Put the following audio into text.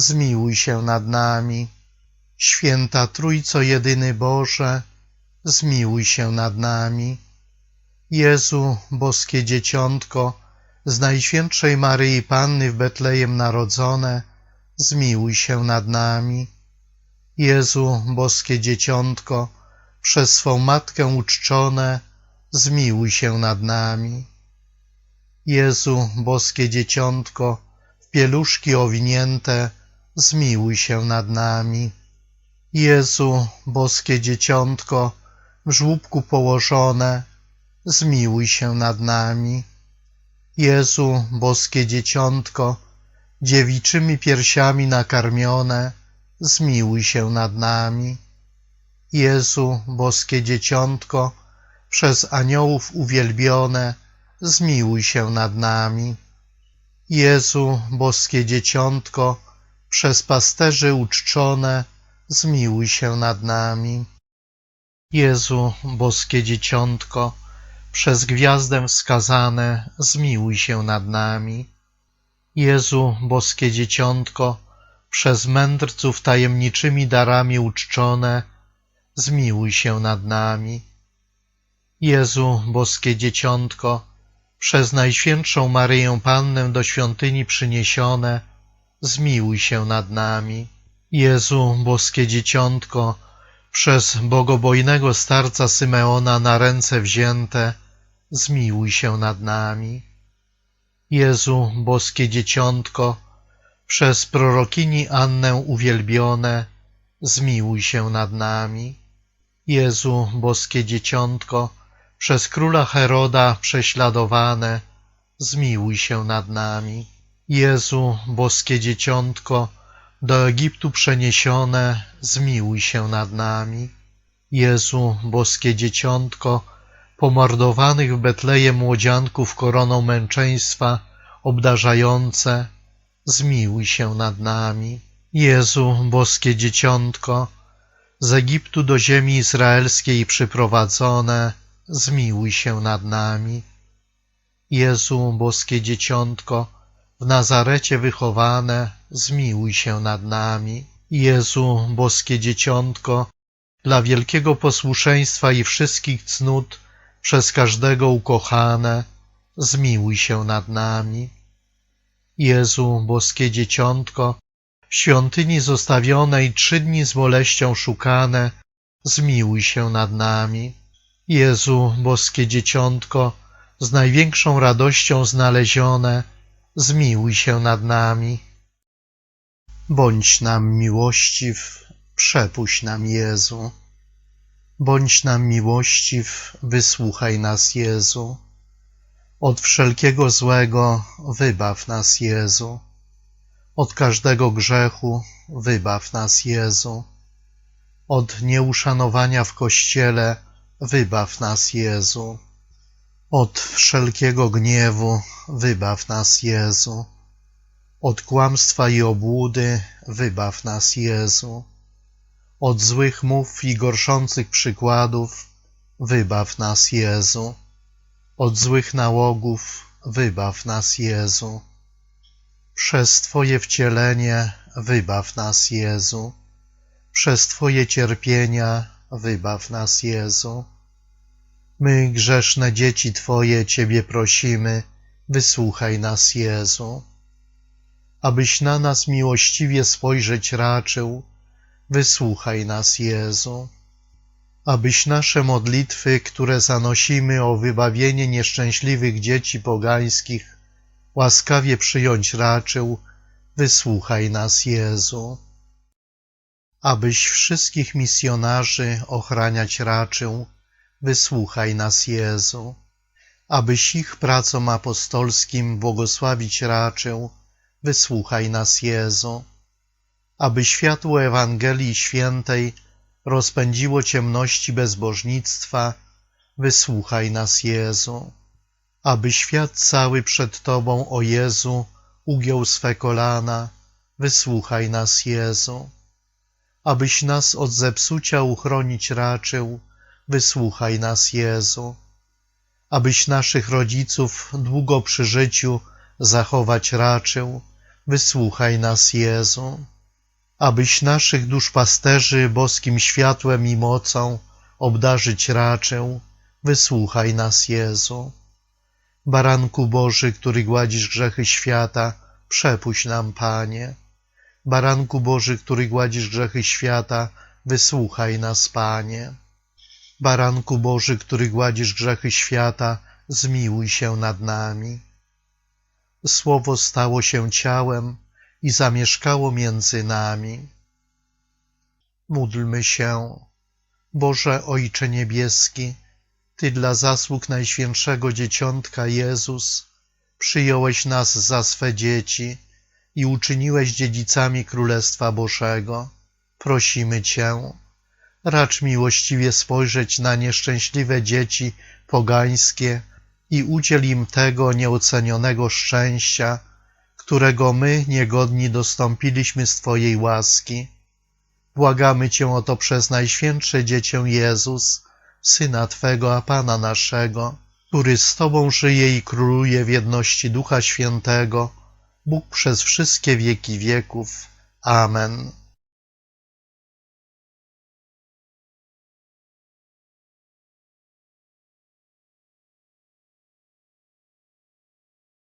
zmiłuj się nad nami. Święta Trójco Jedyny Boże, zmiłuj się nad nami. Jezu, boskie dzieciątko, z Najświętszej Maryi Panny w Betlejem narodzone, zmiłuj się nad nami. Jezu, boskie dzieciątko, przez swą Matkę uczczone, zmiłuj się nad nami. Jezu, boskie dzieciątko, w pieluszki owinięte, zmiłuj się nad nami. Jezu, boskie dzieciątko, w żłóbku położone, zmiłuj się nad nami. Jezu, boskie dzieciątko, dziewiczymi piersiami nakarmione, zmiłuj się nad nami. Jezu, boskie dzieciątko, przez aniołów uwielbione, zmiłuj się nad nami. Jezu, boskie dzieciątko, przez pasterzy uczczone, zmiłuj się nad nami. Jezu, boskie dzieciątko, przez gwiazdę wskazane, zmiłuj się nad nami. Jezu, boskie dzieciątko, przez mędrców tajemniczymi darami uczczone, zmiłuj się nad nami. Jezu, boskie dzieciątko, przez Najświętszą Maryję Pannę do świątyni przyniesione, zmiłuj się nad nami. Jezu, boskie dzieciątko, przez bogobojnego starca Symeona na ręce wzięte, zmiłuj się nad nami. Jezu, boskie dzieciątko, przez prorokini Annę uwielbione, zmiłuj się nad nami. Jezu, boskie dzieciątko, przez króla Heroda prześladowane, zmiłuj się nad nami. Jezu, boskie dzieciątko, do Egiptu przeniesione, zmiłuj się nad nami. Jezu, boskie dzieciątko, pomordowanych w Betlejem młodzianków koroną męczeństwa obdarzające, zmiłuj się nad nami. Jezu, boskie dzieciątko, z Egiptu do ziemi izraelskiej przyprowadzone, zmiłuj się nad nami. Jezu, boskie dzieciątko, w Nazarecie wychowane, zmiłuj się nad nami. Jezu, boskie dzieciątko, dla wielkiego posłuszeństwa i wszystkich cnót, przez każdego ukochane, zmiłuj się nad nami. Jezu, boskie dzieciątko, w świątyni zostawionej trzy dni z boleścią szukane, zmiłuj się nad nami. Jezu, boskie dzieciątko, z największą radością znalezione, zmiłuj się nad nami. Bądź nam miłościw, przepuść nam Jezu. Bądź nam miłościw, wysłuchaj nas Jezu. Od wszelkiego złego wybaw nas Jezu. Od każdego grzechu wybaw nas Jezu. Od nieuszanowania w Kościele wybaw nas Jezu. Od wszelkiego gniewu wybaw nas Jezu. Od kłamstwa i obłudy wybaw nas Jezu. Od złych mów i gorszących przykładów wybaw nas Jezu. Od złych nałogów wybaw nas Jezu. Przez Twoje wcielenie wybaw nas Jezu. Przez Twoje cierpienia wybaw nas Jezu. My, grzeszne dzieci Twoje, Ciebie prosimy, wysłuchaj nas Jezu. Abyś na nas miłościwie spojrzeć raczył, wysłuchaj nas Jezu. Abyś nasze modlitwy, które zanosimy o wybawienie nieszczęśliwych dzieci pogańskich, łaskawie przyjąć raczył, wysłuchaj nas Jezu. Abyś wszystkich misjonarzy ochraniać raczył, wysłuchaj nas Jezu. Abyś ich pracom apostolskim błogosławić raczył, wysłuchaj nas Jezu. aby światło Ewangelii Świętej rozpędziło ciemności bezbożnictwa, wysłuchaj nas, Jezu. Aby świat cały przed Tobą, o Jezu, ugiął swe kolana, wysłuchaj nas, Jezu. Abyś nas od zepsucia uchronić raczył, wysłuchaj nas, Jezu. Abyś naszych rodziców długo przy życiu zachować raczył, wysłuchaj nas, Jezu. Abyś naszych duszpasterzy boskim światłem i mocą obdarzyć raczył, wysłuchaj nas, Jezu. Baranku Boży, który gładzisz grzechy świata, przepuść nam, Panie. Baranku Boży, który gładzisz grzechy świata, wysłuchaj nas, Panie. Baranku Boży, który gładzisz grzechy świata, zmiłuj się nad nami. Słowo stało się ciałem i zamieszkało między nami. Módlmy się. Boże Ojcze Niebieski, Ty dla zasług Najświętszego Dzieciątka Jezus przyjąłeś nas za swe dzieci i uczyniłeś dziedzicami Królestwa Bożego. Prosimy Cię, racz miłościwie spojrzeć na nieszczęśliwe dzieci pogańskie i udziel im tego nieocenionego szczęścia, którego my, niegodni, dostąpiliśmy z Twojej łaski. Błagamy Cię o to przez Najświętsze Dziecię Jezus, Syna Twego, a Pana naszego, który z Tobą żyje i króluje w jedności Ducha Świętego, Bóg przez wszystkie wieki wieków. Amen.